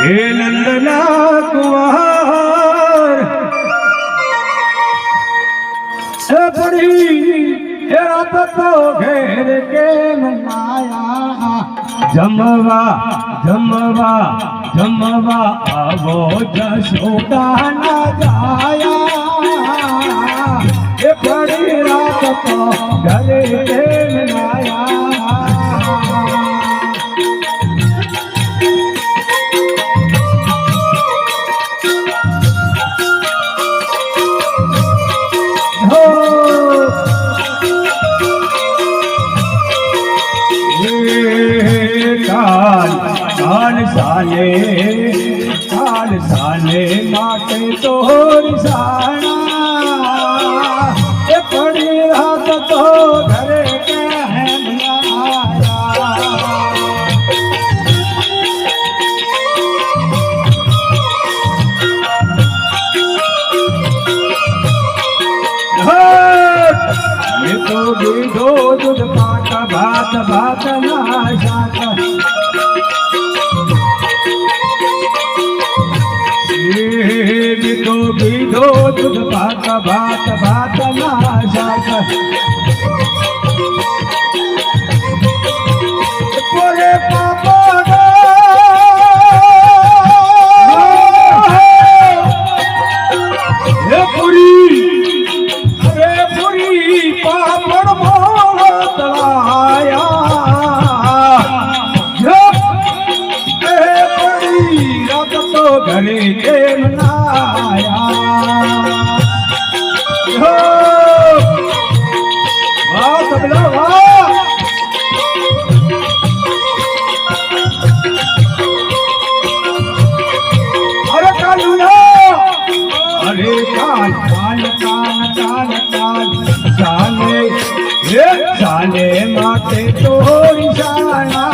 હે નંદના કુંવર હે પડી હે રાત તો ઘેર કેમ માયા જમવા જમવા જમવા આવો જશોદા ના જાયા એ પડી રાત તો ઘરે સાને સાન સાને માટે તો સાણા એ પડી રાત તો ઘરે તો દીધો દૂધ પાક ભાત ભાત ના શાક. પીધો દૂધ ભાત ભાત ભાત ના જાત. પોરે પાપા હે પુરી હે પુરી, પાપડ મોળ તળાયા. હે પુરી ઘરે કેમ ના. ચાલે માટે તોરી જાણા.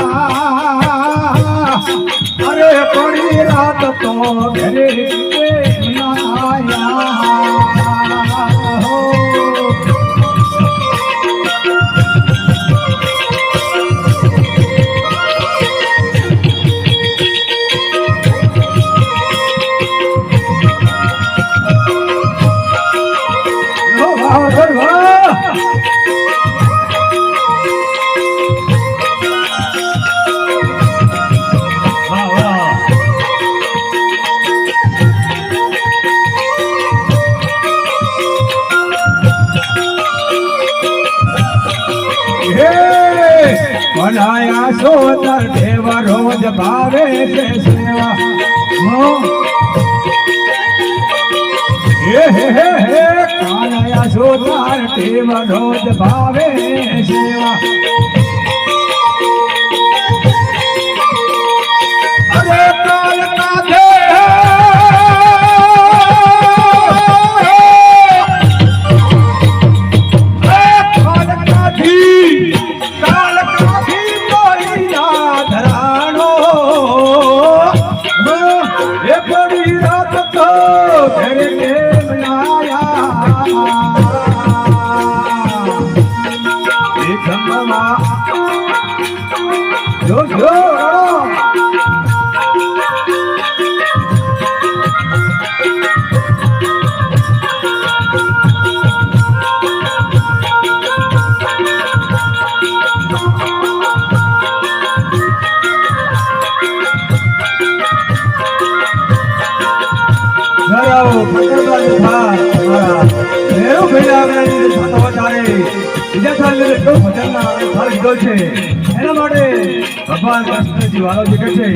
અરે પડી રાત તો ઘરે હે બનાયા સોતર દેવ રોજ ભાવે છે સેવા. હો, હે હે હે, કાનયા સોતર દેવ રોજ ભાવે સેવા. જો છે એના માટે ભગવાન કૃષ્ણ વાળો જે છે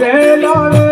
વેલા